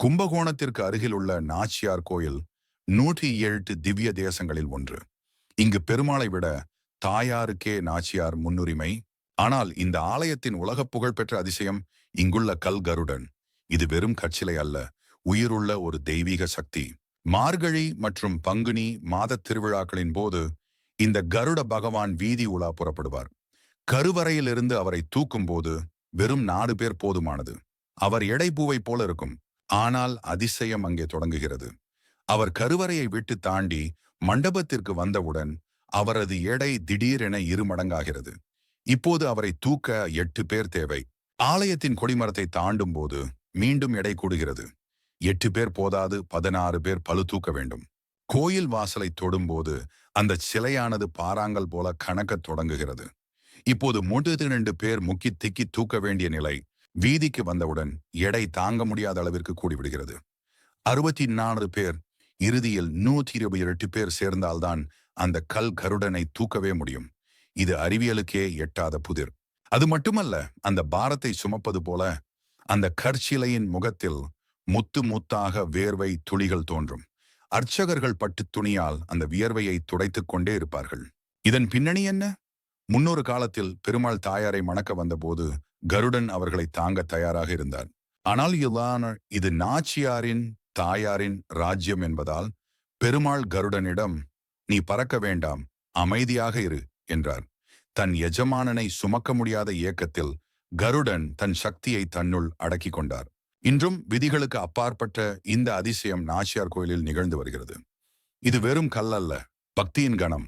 கும்பகோணத்திற்கு அருகில் உள்ள நாச்சியார் கோயில் நூற்றி எட்டு திவ்ய தேசங்களில் ஒன்று. இங்கு பெருமாளை விட தாயாருக்கே நாச்சியார் முன்னுரிமை. ஆனால் இந்த ஆலயத்தின் உலகப் புகழ்பெற்ற அதிசயம் இங்குள்ள கல் கருடன். இது வெறும் கச்சிலை அல்ல உயிருள்ள ஒரு தெய்வீக சக்தி. மார்கழி மற்றும் பங்குனி மாதத் திருவிழாக்களின் போது இந்த கருட பகவான் வீதி உலா புறப்படுவார். கருவறையிலிருந்து அவரை தூக்கும் போது வெறும் நாலு பேர் போதுமானது. அவர் எடைப்பூவை போல இருக்கும். ஆனால் அதிசயம் அங்கே தொடங்குகிறது. அவர் கருவறையை விட்டு தாண்டி மண்டபத்திற்கு வந்தவுடன் அவரது எடை திடீரென இருமடங்காகிறது. இப்போது அவரை தூக்க எட்டு பேர் தேவை. ஆலயத்தின் கொடிமரத்தை தாண்டும் போது மீண்டும் எடை கூடுகிறது. எட்டு பேர் போதாது பதினாறு பேர் பழு தூக்க வேண்டும். கோயில் வாசலை தொடும்போது அந்த சிலையானது பாறாங்கல் போல கணக்கத் தொடங்குகிறது. இப்போது மூன்று ரெண்டு பேர் முக்கி திக்கி தூக்க வேண்டிய நிலை. வீதிக்கு வந்தவுடன் எடை தாங்க முடியாத அளவிற்கு கூடிவிடுகிறது. அறுபத்தி நாலு பேர் இறுதியில் நூத்தி இருபது எட்டு பேர் சேர்ந்தால்தான் அந்த கல் கருடனை தூக்கவே முடியும். இது அறிவியலுக்கே எட்டாத புதிர். அது மட்டுமல்ல அந்த பாரத்தை சுமப்பது போல அந்த கற்சிலையின் முகத்தில் முத்து முத்தாக வேர்வை துளிகள் தோன்றும். அர்ச்சகர்கள் பட்டு துணியால் அந்த வியர்வையை துடைத்துக் கொண்டே இருப்பார்கள். இதன் பின்னணி என்ன? முன்னொரு காலத்தில் பெருமாள் தாயாரை மணக்க வந்தபோது கருடன் அவர்களை தாங்க தயாராக இருந்தார். ஆனால் இதான இது நாச்சியாரின் தாயாரின் ராஜ்யம் என்பதால் பெருமாள் கருடனிடம் நீ பறக்க வேண்டாம் அமைதியாக இரு என்றார். தன் எஜமானனை சுமக்க முடியாத இயக்கத்தில் கருடன் தன் சக்தியை தன்னுள் அடக்கிக் கொண்டார். இன்றும் விதிகளுக்கு அப்பாற்பட்ட இந்த அதிசயம் நாச்சியார் கோயிலில் நிகழ்ந்து வருகிறது. இது வெறும் கல்லல்ல பக்தியின் கணம்.